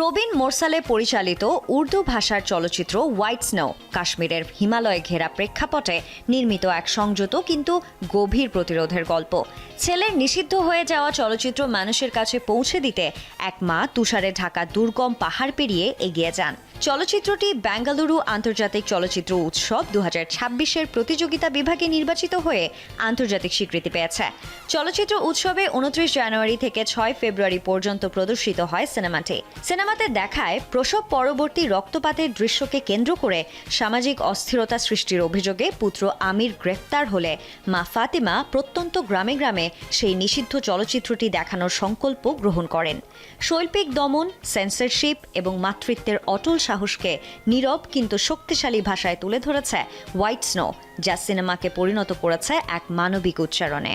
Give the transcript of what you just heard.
প্রবীণ মোরসালে পরিচালিত উর্দু ভাষার চলচ্চিত্র হোয়াইট স্নো কাশ্মীরের হিমালয়ে ঘেরা প্রেক্ষাপটে নির্মিত এক সংযত কিন্তু গভীর প্রতিরোধের গল্প। ছেলের নিষিদ্ধ হয়ে যাওয়া চলচ্চিত্র মানুষের কাছে পৌঁছে দিতে এক মা তুষারে ঢাকা দুর্গম পাহাড় পেরিয়ে এগিয়ে যান। চলচ্চিত্রটি বেঙ্গালুরু আন্তর্জাতিক চলচ্চিত্র উৎসব দু হাজার প্রতিযোগিতা বিভাগে নির্বাচিত হয়ে আন্তর্জাতিক স্বীকৃতি পেয়েছে। চলচ্চিত্র উৎসবে উনত্রিশ জানুয়ারি থেকে ছয় ফেব্রুয়ারি পর্যন্ত প্রদর্শিত হয় সিনেমাটি। সিনেমাতে দেখায় প্রসব পরবর্তী রক্তপাতের দৃশ্যকে কেন্দ্র করে সামাজিক অস্থিরতা সৃষ্টির অভিযোগে পুত্র আমির গ্রেফতার হলে মা ফাতিমা প্রত্যন্ত গ্রামে গ্রামে সেই নিষিদ্ধ চলচ্চিত্রটি দেখানোর সংকল্প গ্রহণ করেন। শৈল্পিক দমন সেন্সরশিপ এবং মাতৃত্বের অটল সাহসকে নীরব কিন্তু শক্তিশালী ভাষায় তুলে ধরেছে হোয়াইট স্নো, যা সিনেমাকে পরিণত করেছে এক মানবিক উচ্চারণে।